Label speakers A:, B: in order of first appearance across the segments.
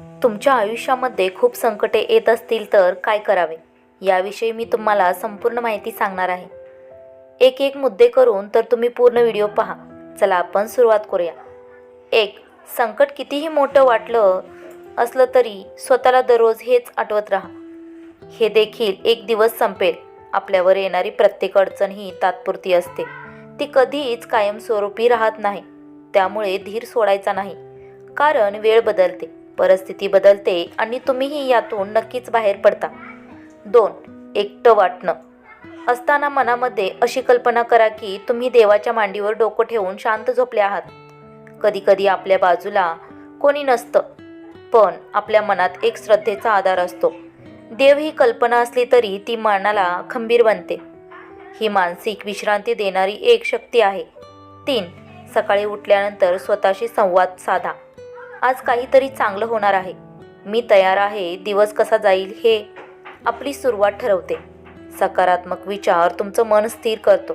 A: तुमच्या आयुष्यामध्ये खूप संकटे येत असतील तर काय करावे? याविषयी मी तुम्हाला संपूर्ण माहिती सांगणार आहे. एक एक मुद्दे करून तर तुम्ही पूर्ण व्हिडिओ पहा. चला आपण सुरुवात करूया. एक संकट कितीही मोठं वाटलं असलं तरी स्वतःला दररोज हेच आठवत राहा. हे देखील एक दिवस संपेल. आपल्यावर येणारी प्रत्येक अडचण ही तात्पुरती असते. ती कधीच कायमस्वरूपी राहत नाही. त्यामुळे धीर सोडायचा नाही. कारण वेळ बदलते. परिस्थिती बदलते आणि तुम्हीही यातून नक्कीच बाहेर पडता. दोन एकटं वाटणं. असताना मनामध्ये अशी कल्पना करा की तुम्ही देवाच्या मांडीवर डोकं ठेवून शांत झोपले आहात. कधीकधी आपल्या बाजूला कोणी नसतं पण आपल्या मनात एक श्रद्धेचा आधार असतो. देव ही कल्पना असली तरी ती मनाला खंबीर बनते. ही मानसिक विश्रांती देणारी एक शक्ती आहे. तीन सकाळी उठल्यानंतर स्वतःशी संवाद साधा. आज काहीतरी चांगलं होणार आहे. मी तयार आहे दिवस कसा जाईल हे आपली सुरुवात ठरवते. सकारात्मक विचार तुमचं मन स्थिर करतो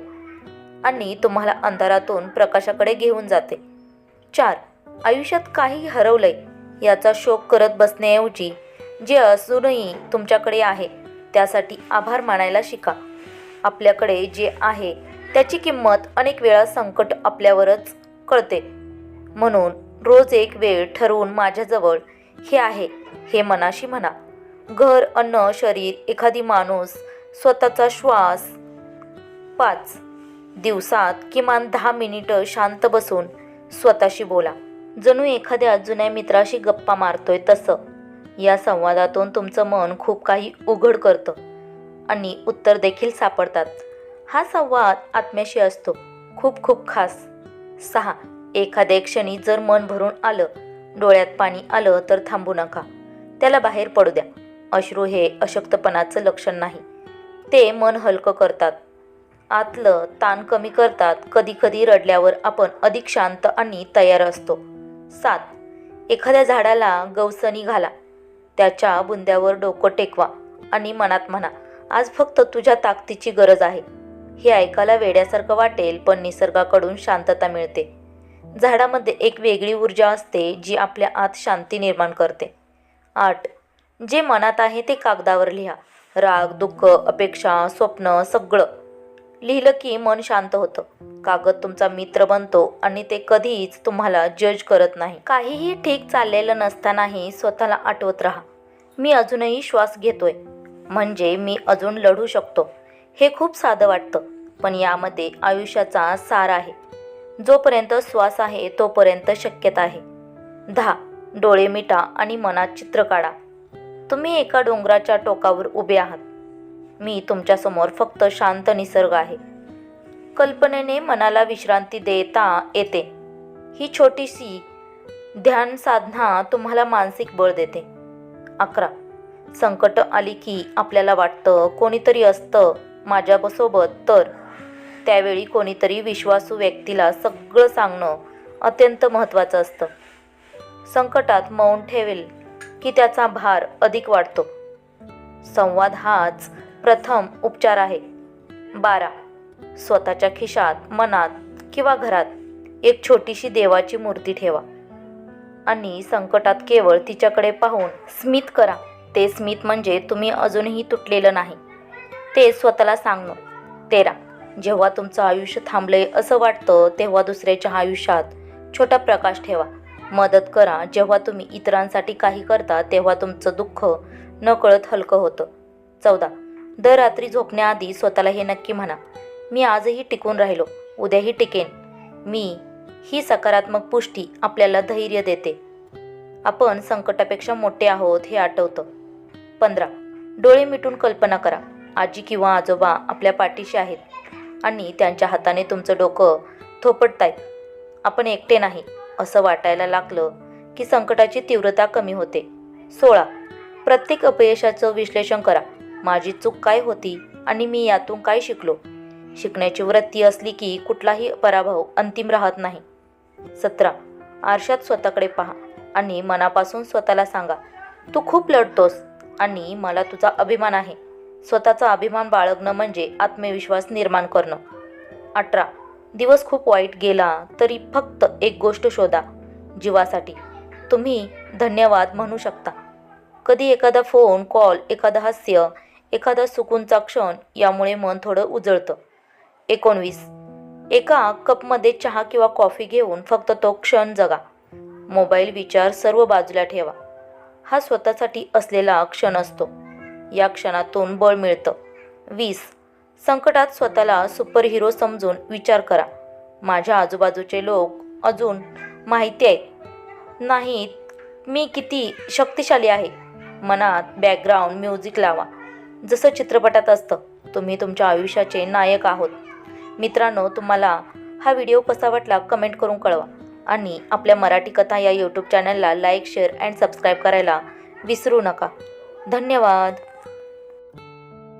A: आणि तुम्हाला अंधारातून प्रकाशाकडे घेऊन जाते. चार आयुष्यात काही हरवलंय याचा शोक करत बसण्याऐवजी जे असूनही तुमच्याकडे आहे त्यासाठी आभार मानायला शिका. आपल्याकडे जे आहे त्याची किंमत अनेक वेळा संकट आपल्यावरच कळते. म्हणून रोज एक वेळ ठरवून माझ्याजवळ हे आहे हे मनाशी म्हणा. घर अन्न शरीर एखादी माणूस स्वतःचा श्वास. पाच. दिवसात किमान दहा मिनिटं शांत बसून स्वतःशी बोला. जणू एखाद्या जुन्या मित्राशी गप्पा मारतोय तसं. या संवादातून तुमचं मन खूप काही उघड करतं आणि उत्तर देखील सापडतात. हा संवाद आत्म्याशी असतो. खूप खूप खास. सहा. एखाद्या क्षणी जर मन भरून आलं डोळ्यात पाणी आलं तर थांबू नका. त्याला बाहेर पडू द्या. अश्रू हे अशक्तपणाचं लक्षण नाही. ते मन हलकं करतात. आतलं ताण कमी करतात. कधी कधी रडल्यावर आपण अधिक शांत आणि तयार असतो. सात. एखाद्या झाडाला गवसणी घाला. त्याच्या बुंद्यावर डोकं टेकवा आणि मनात म्हणा आज फक्त तुझ्या ताकदीची गरज आहे. हे ऐकायला वेड्यासारखं वाटेल पण निसर्गाकडून शांतता मिळते. झाडामध्ये एक वेगळी ऊर्जा असते जी आपल्या आत शांती निर्माण करते. आठ जे मनात आहे ते कागदावर लिहा. राग दुःख अपेक्षा स्वप्न सगळं. लिहिलं की मन शांत होतं. कागद तुमचा मित्र बनतो आणि ते कधीच तुम्हाला जज करत नाही. काहीही ठीक चाललेलं नसतानाही स्वतःला आठवत राहा. मी अजूनही श्वास घेतोय. म्हणजे मी अजून लढू शकतो. हे खूप साधं वाटतं पण यामध्ये आयुष्याचा सार आहे. जोपर्यंत श्वास आहे तोपर्यंत शक्यता आहे. दहा. डोळे मिटा आणि मनात चित्र काढा. तुम्ही एका डोंगराच्या टोकावर उभे आहात. मी तुमच्यासमोर फक्त शांत निसर्ग आहे. कल्पनेने मनाला विश्रांती देता येते. ही छोटीशी ध्यान साधना तुम्हाला मानसिक बळ देते. अकरा. संकट आली की आपल्याला वाटतं कोणीतरी असतं माझ्यासोबत तर त्यावेळी कोणीतरी विश्वासू व्यक्तीला सगळं सांगणं अत्यंत महत्त्वाचं असतं. संकटात मौन ठेवेल की त्याचा भार अधिक वाढतो. संवाद हाच प्रथम उपचार आहे. बारा. स्वतःच्या खिशात मनात किंवा घरात एक छोटीशी देवाची मूर्ती ठेवा. आणि संकटात केवळ तिच्याकडे पाहून स्मित करा. ते स्मित म्हणजे तुम्ही अजूनही तुटलेलं नाही. ते स्वतःला सांगणं. तेरा. जेव्हा तुमचं आयुष्य थांबलंय असं वाटतं तेव्हा दुसऱ्याच्या आयुष्यात छोटा प्रकाश ठेवा. मदत करा. जेव्हा तुम्ही इतरांसाठी काही करता तेव्हा तुमचं दुःख नकळत हलकं होतं. चौदा. दर रात्री झोपण्याआधी स्वतःला हे नक्की म्हणा. मी आजही टिकून राहिलो. उद्याही टिकेन. मी ही सकारात्मक पुष्टी आपल्याला धैर्य देते. आपण संकटापेक्षा मोठे आहोत हे आठवतं. पंधरा. डोळे मिटून कल्पना करा. आजी किंवा आजोबा आपल्या पाठीशी आहेत. आणि त्यांच्या हाताने तुमचं डोकं थोपटतायत. आपण एकटे नाही असं वाटायला लागलं की संकटाची तीव्रता कमी होते. सोळा प्रत्येक अपयशाचं विश्लेषण करा. माझी चूक काय होती आणि मी यातून काय शिकलो? शिकण्याची वृत्ती असली की कुठलाही पराभव अंतिम राहत नाही. सतरा आरशात स्वतःकडे पहा आणि मनापासून स्वतःला सांगा तू खूप लढतोस आणि मला तुझा अभिमान आहे. स्वतःचा अभिमान बाळगणं म्हणजे आत्मविश्वास निर्माण करणं. अठरा. दिवस खूप वाईट गेला तरी फक्त एक गोष्ट शोधा जीवासाठी. तुम्ही धन्यवाद म्हणू शकता. कधी एखादा फोन कॉल एखादा हास्य एखादा सुकूनचा क्षण यामुळे मन थोडं उजळतं. एकोणवीस. एका कपमध्ये चहा किंवा कॉफी घेऊन फक्त तो क्षण जगा. मोबाईल विचार सर्व बाजूला ठेवा. हा स्वतःसाठी असलेला क्षण असतो. या क्षणातून बळ मिळतं. वीस. संकटात स्वतःला सुपर हिरो समजून विचार करा. माझ्या आजूबाजूचे लोक अजून माहिती आहेत. नाहीत मी किती शक्तिशाली आहे. मनात बॅकग्राऊंड म्युझिक लावा. जसं चित्रपटात असतं तुम्ही तुमच्या आयुष्याचे नायक आहोत. मित्रांनो तुम्हाला हा व्हिडिओ कसा वाटला कमेंट करून कळवा. आणि आपल्या मराठी कथा या यूट्यूब चॅनलला लाईक शेअर अँड सबस्क्राईब करायला विसरू नका. धन्यवाद.